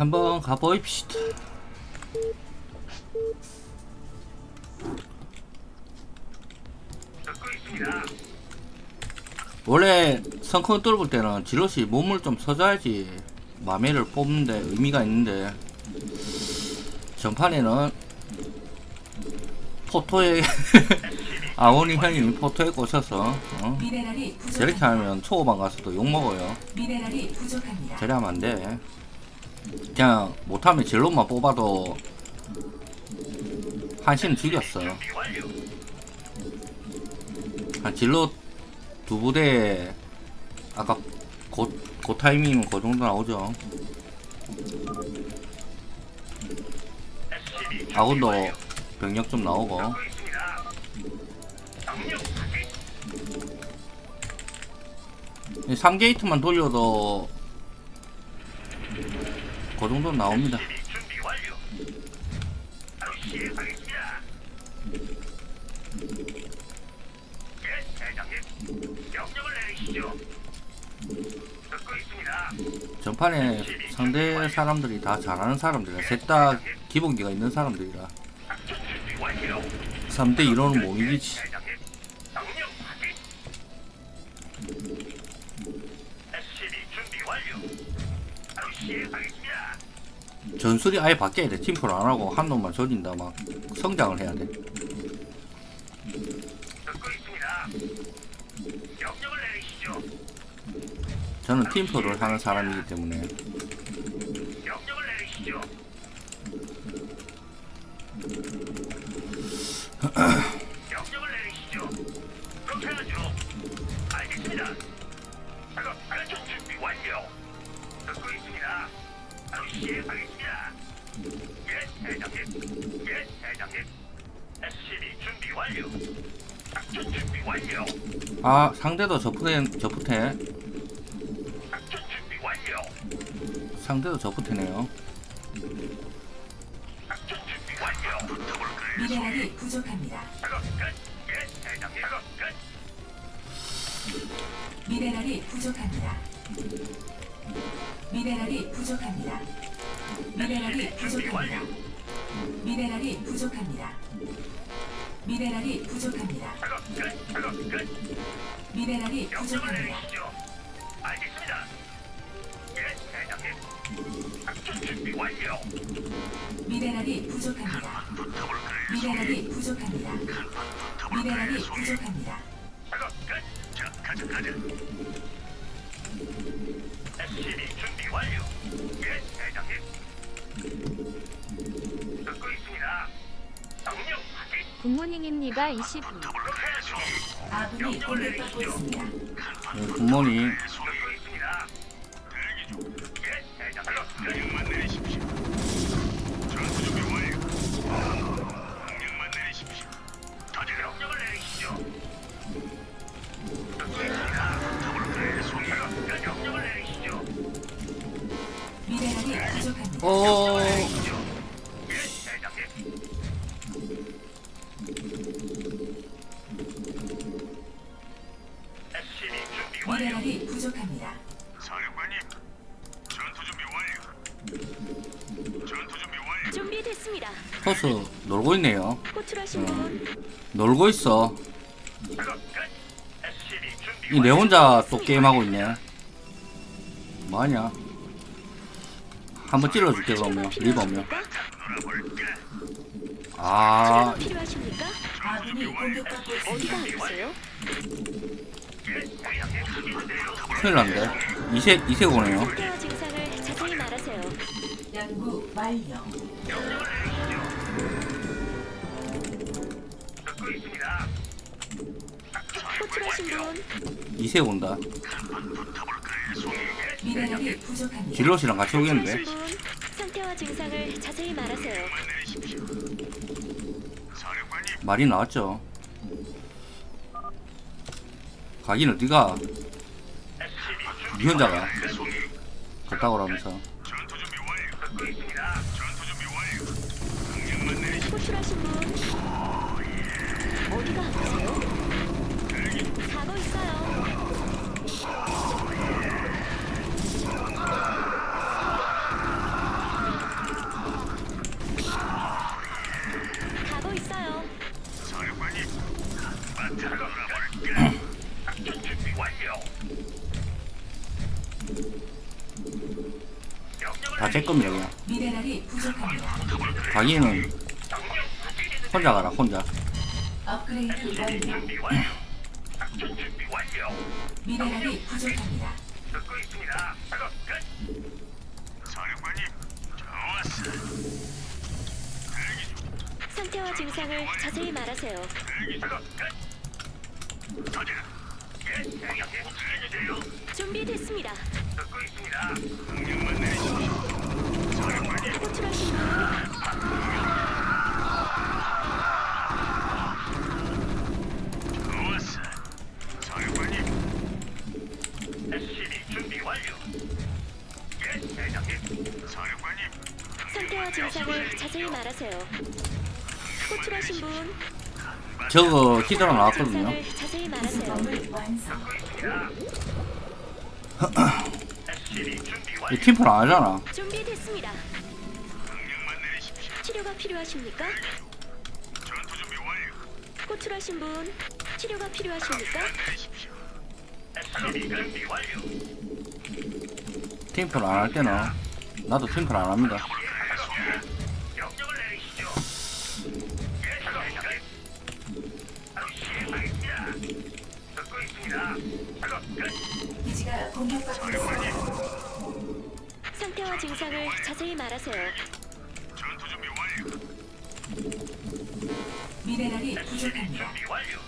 한번 가보입시다. 원래 성큰 뚫을 때는 지롯이 몸을 좀 서줘야지 마매를 뽑는데 의미가 있는데 전판에는 포토에 아오니 형님이 포토에 꽂혀서 어? 저렇게 하면 초보방 가서도 욕먹어요. 저래 하면 안돼 그냥 못하면 진로만 뽑아도 한신 죽였어 준비 완료. 한 진로 두 부대 아까 고, 고 타이밍이면 그 정도 나오죠 아군도. 병력 좀 나오고. 3게이트만 돌려도 그 정도 나옵니다. 전판에 상대 사람들이 다 잘하는 사람들이라 셋다 기본기가 있는 사람들이라 작전 준비 완료. 3대 1호는 못 이기지 전술이 아예 바뀌어야 돼. 팀플 안 하고 한 놈만 조진다. 막 성장을 해야 돼. 저는 팀플을 하는 사람이기 때문에. 명령을 내리 완료. 작전 준비 완료. 아 상대도 저프테 저프테. 상대도 저프테네요 작전 준비 완료. 미네랄이 부족합니다. 미네랄이 부족합니다. 미네랄이 부족합니다. 미네랄이 부족합니다. 미네랄이 부족합니다. 미네랄이 부족합니다. 작업 끝. 작업 끝. 미네랄이 명령을 부족합니다. 내리시죠. 알겠습니다. 예, 대장님. 작전 준비 완료. 미네랄이 부족합니다. 미네랄이 부족합니다. 미네랄이 부족합니다. 작업 끝. 자, 가자, 가자. SCB 준비 완료. 예, 대장님. 듣고 있습니다. 굿모닝입니다. 20분. 그렇게 하죠. 아군이 공격받고 굿모닝 놀고 있어 이 내 혼자 또 게임하고 있네 뭐하냐 한번 찔러줄게 그러면 리버 오면 놀아볼까? 아 필요하십니까? 어디가 아프세요? 큰일 났네 이세 이세 오네요 상태와 증상을 자세히 말하세요. 연구 완료. 이세 온다 미네랄이 부족합니다. 딜롯이랑 같이 오겠는데 호출하신 분 상태와 증상을 자세히 말하세요. 사령관님, 말이 나왔죠 가긴 어디가 니 혼자가. 갔다 오라면서. 호출하신 분 어디가 아프세요? 다 제 겁니다 그냥 미네랄이 부족합니다. 가기는 혼자 가라 혼자 업그레이드. 미네랄이 부족합니다. 상태와 증상을 자세히 말하세요. 준비됐습니다. 듣고 있습니다. 좋았어. 사령관님, SCB 준비 완료. 예, 대장님. 사령관님, 상태와 증상을 자세히 말하세요. 호출하신 분 저거 히드라 나왔거든요 증상을 자세히 말하세요. 부속범을 완성. SCB 준비 이. 팀플 안 하잖아 준비됐습니다. 내리십시오. 치료가 필요하십니까? 전투 준비 완료. 호출하신 분 치료가 필요하십니까? 내리십시오. SCB 준비 완료. 팀플 안 할 때는 나도 팀플 안 합니다 명령을 내리시죠. 예, 작업 끝. 바로 시행하겠습니다. 듣고 있습니다. 작업 끝. 기지가 공격받고 있습니다. 상태와 증상을 자세히 말하세요. 전투 준비 완료. 미네랄이 부족합니다. 준비 완료.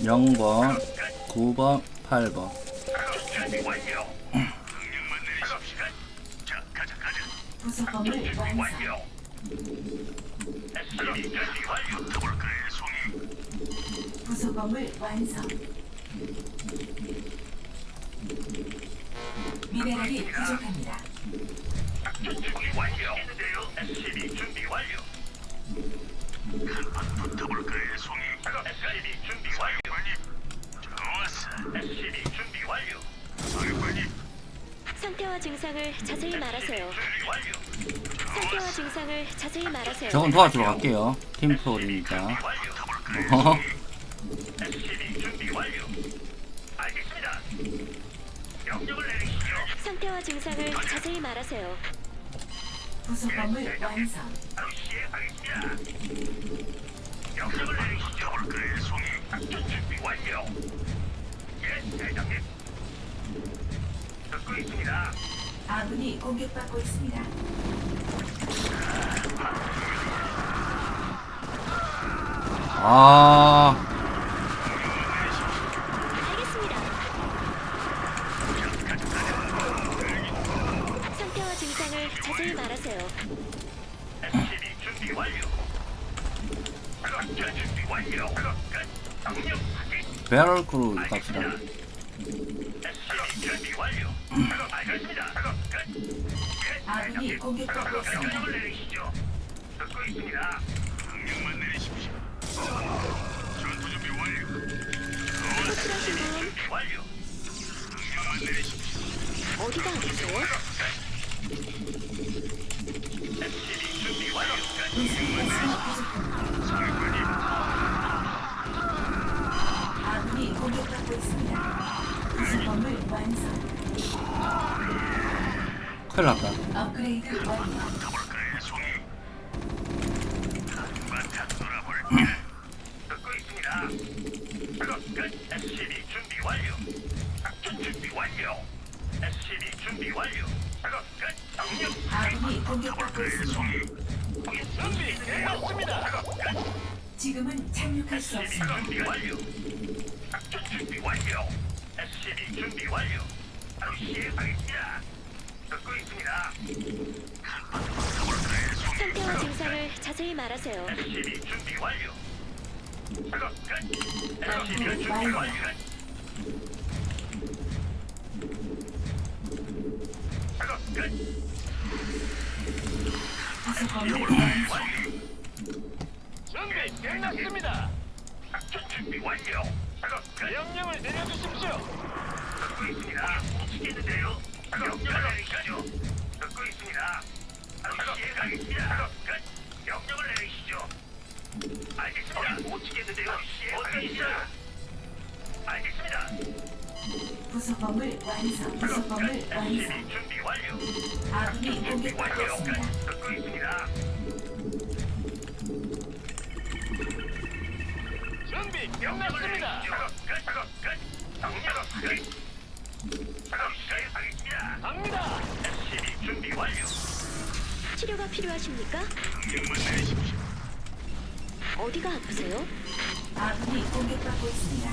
0번 9번 8번 작업 준비 완료. 명령만 내리십시오. 자, 가자, 가자. 부속범을 완성. 완료. SCB 준비 완료. 붙어볼까요, 송이? 부속범을 완성. 미네랄이 부족합니다. 상태와 증상을 자세히 말하세요. 준비 완료. 상태와 증상을 자세히 말하세요. 저건 도와주러 갈게요 팀플이니까. 어? 상태와 증상을 자세히 말하세요. 부속범을 완성. 아 알겠습니다. 상태와 증상을 자세히 말하세요. SCB 준비 완료. 작전 준비 완료. 끝. 명령 확인. 배럴 크루 갑시다 아군이. 공격받고 있습니다. 내리십시오. 전투 준비 완료. 호출하신 분 내리십시오. 어디가 아프세요? 지금은 착륙할 수 SCB 없습니다. 준비 완료. 작전 준비 완료. SCB 준비 완료. 바로 시행하겠습니다. 듣고 있습니다. 상태와 증상을 자세히 말하세요. SCB 준비 완료. 작업 끝. 완료. SCB 준비 완료. 작업 끝. 부속범을 완성. 끝났습니다. 작전 준비 완료. 작업 끝. 명령을 내려주십시오. 듣고 있습니다. 움직이는데요. 명령을 내리시죠. 듣고 있습니다. 바로 시행하겠습니다. 작업 끝. 명령을 내리시죠. 알겠습니다. 못 치겠는데요. 시행하겠습니다. 알겠습니다. 부속범을 완성. 부속범을 완성. 준비 완료. 아군이 공격받고 있습니다. 끝났습니다. 갑니다. SCB 준비 완료. 치료가 필요하십니까? 명령만 내리십시오. 어디가 아프세요? 아군이 공격받고 있습니다.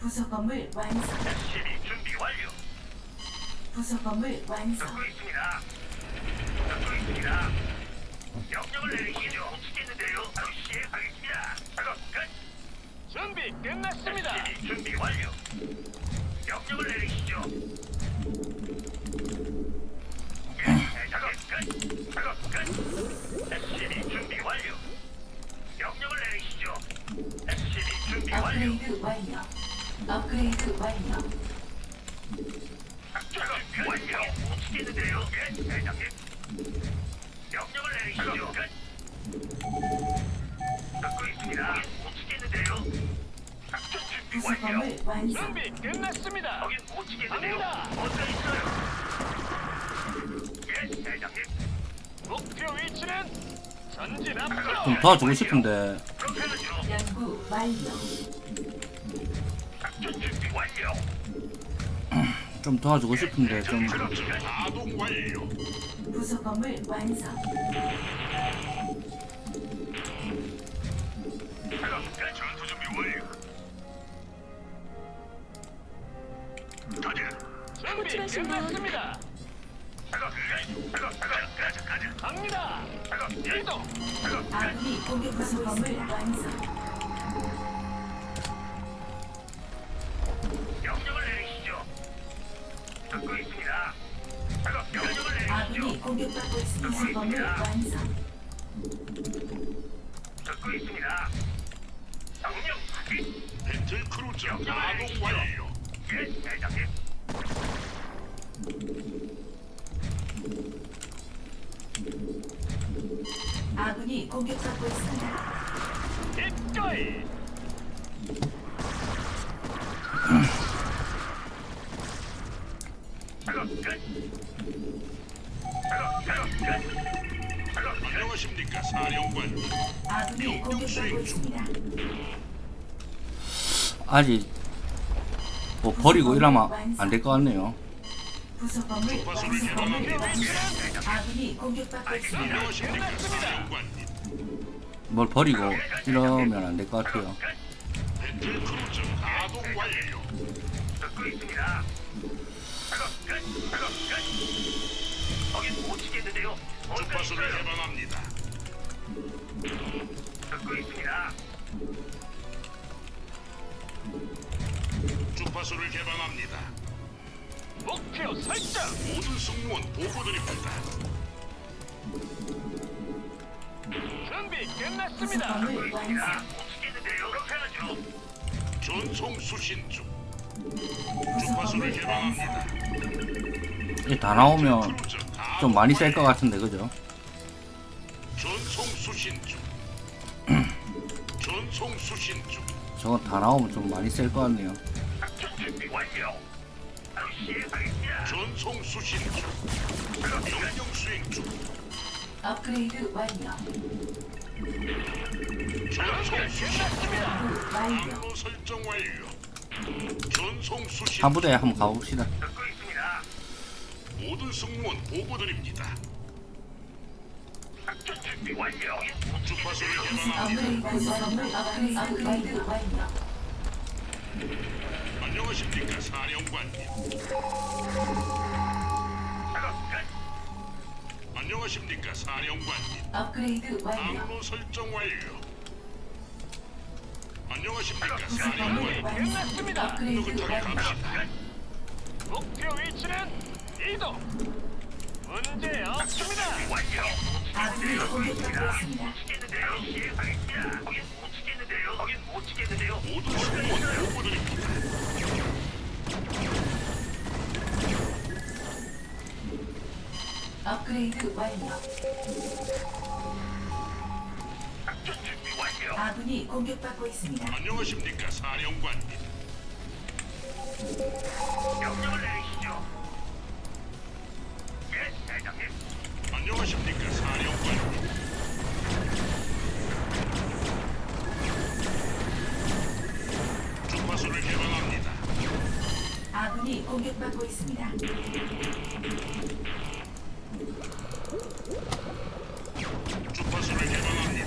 부속 건물 완성. SCB 준비 완료. 부속 건물 완성. 듣고 있습니다. 듣고 있습니다. 명령을 내리시죠. 시겠는데요. 바로 시행하겠습니다. 작업 끝. 준비 끝났습니다. SCB 준비 완료. 명령을 내리시죠. 예, 작업 끝. 작업 끝. SCB 준비 완료. 명령을 내리시죠. SCB 준비 완료. 업그레이드 완료. 업그레이드 완료. 작업 끝. 완료. 시겠는데요. 예, 대장님. 명령을 내리시죠. 끝. 완성. 준비 끝났습니다. 거긴 못 치겠는데요. 갑니다. 어디 있어요? 예, 대장님. 목표 위치는 전진 좀 앞으로. 도와주고 싶은데. 연구 완료. 작전 준비 완료. 좀 도와주고 싶은데 좀 완료. 부속 건물 완성. 분. 끝났습니다. 작업 끝. 작업 작업 가자. 갑니다. 작업 끝. 이동. 작업 끝. 아군이 공격받고 건물 완성. 명령을 내리시죠. 듣고 있습니다. 작업 명령을 아군이 내리시죠. 공격받고 있습니다. 건물 완성. 듣고 있습니다. 명령 확인. 크루즈 가동 완료. 예, 대장님. 아군이 공격받고 있습니다. 작업 안녕하십니까 사령관. 아군이 공격받고 있습니다. 아직 뭐 버리고 이러면 안 될 것 같네요. 부속 건물 부속 건물 완성. 아군이 공격받고 있습니다. 뭘 버리고 이러면 안 될 것 같아요. 주파수를 개방합니다. 승무원 보고드립니다. 준비 끝났습니다. 건물 완성. 전송 수신 중. 주파수를. 개방합니다. 이게 다 나오면 좀 많이 셀 것. 같은데 그죠? 전송 수신 중. 전송 수신 중. 저거 다 나오면 좀 많이 셀 것 같네요. 준비 완료. 전송 수신 중. 명령 수행 중. 업그레이드 완료. 전송 수신 중. 완료. 항로 설정 완료. 전송 수신 한 부대 한번 가봅시다. 듣고 있습니다. 모든 승무원 보고드립니다. 작전 준비 완료. 주파수를 개방합니다. 업그레이드 완료. 안녕하십니까 사령관님. 안녕하십니까 사령관님. 업그레이드 완료. 항로 설정 완료. 안녕하십니까 사령관님. 끝났습니다. 업그레이드 완료. 갑시다. 목표 위치는 이동. 문제 없습니다. 완료. 아군이 못 치겠는데요. 모든 승무원 보고드립니다. 업그레이드 완료. 완료. 아군이 공격받고 있습니다. 안녕하십니까 사령관님. 명령을 내리시죠. 예, 대장님. 안녕하십니까 사령관. 공격받고 있습니다. 주파수를 개방합니다.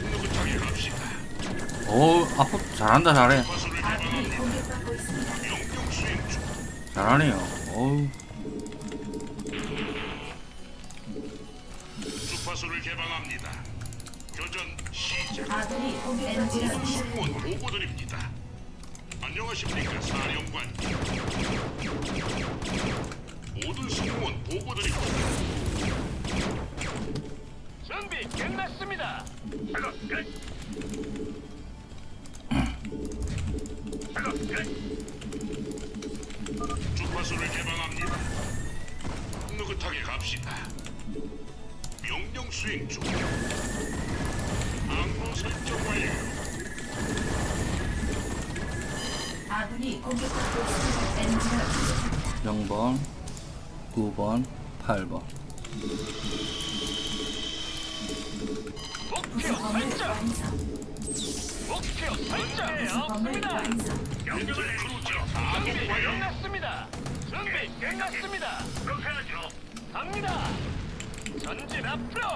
느긋하게 갑시다. 오 아프 잘한다 잘해 주파수를 아군이 개방합니다. 공격받고 있습니다. 명령 수행 중. 잘하네요 목표 설정. 없습니다. 명령을 크루즈 준비. 끝났습니다. 준비 끝났습니다. 그렇게 하죠. 갑니다. 전진 앞으로.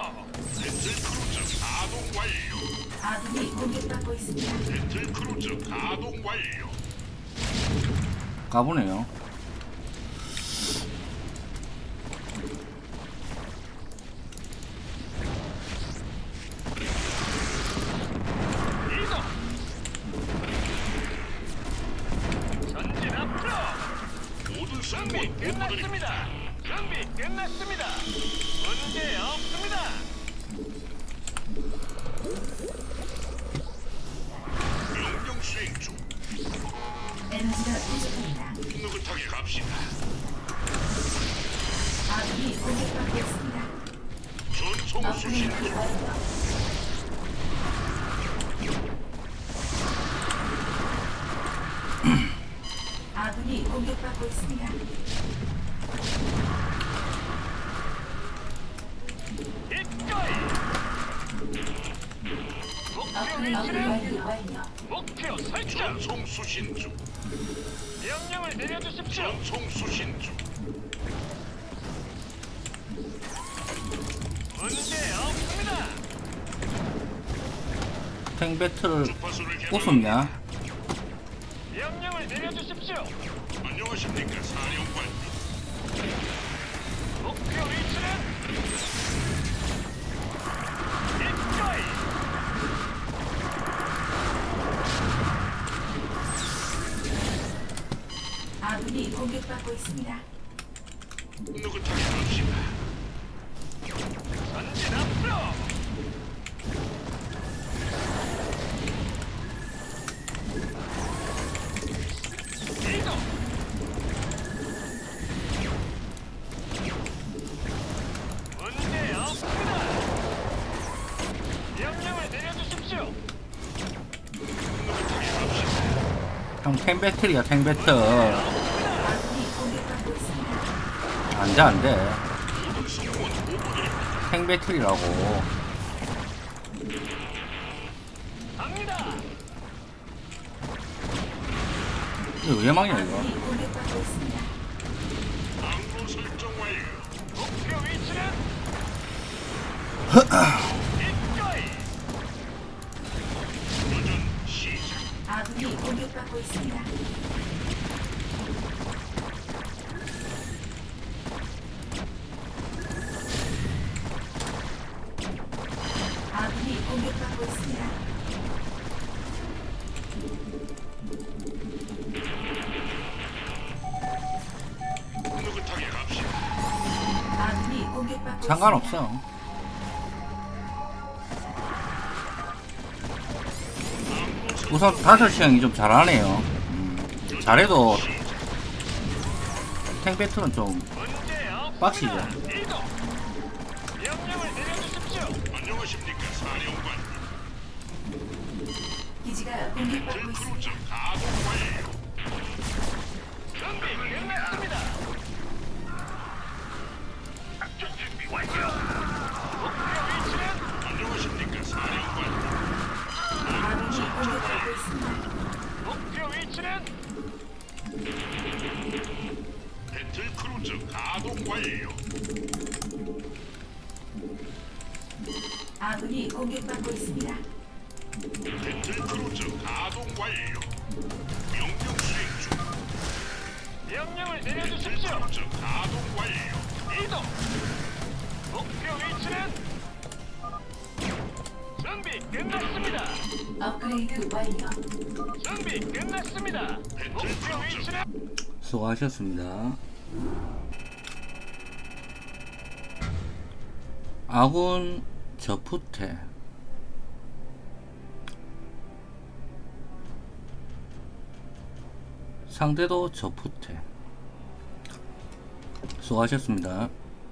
배틀 크루즈 가동 완료. 아군이 공격받고 있습니다. 배틀 크루즈 가동 완료. 가보네요 수신 중. 명령을 내려주십시오. 전송 수신 중. 문제 없습니다. 탱 배틀을 주파수를 웃었냐 명령을 내려주십시오. 안녕하십니까 사령관. 목표 위치는 이거이. 아군이 공격받고 있습니다. 느긋하게 갑시다. 전진 앞으로. 이동. 문제 없습니다. 명령을 내려주십시오. 느긋하게 갑시다. 형탱 배틀이야 탱 배틀 아군이 공격받고 있습니다. 안돼 안돼 모든 승무원 보고드립니다. 탱 배틀이라고 갑니다. 이거 왜 막냐 이거. 아군이 공격받고 있습니다. 상관없어 우선 다섯 형이 좀 잘하네요 음, 잘해도. 탱 배틀은 좀. 빡시죠. 공격받고 있습니다. 아군이 공격받고 배틀크루즈 가동 완료. 아군이 업그레이드 완료. 준비 끝났습니다. 목표 위치는 수고하셨습니다. 아군 저푸테 상대도 저푸테 수고하셨습니다.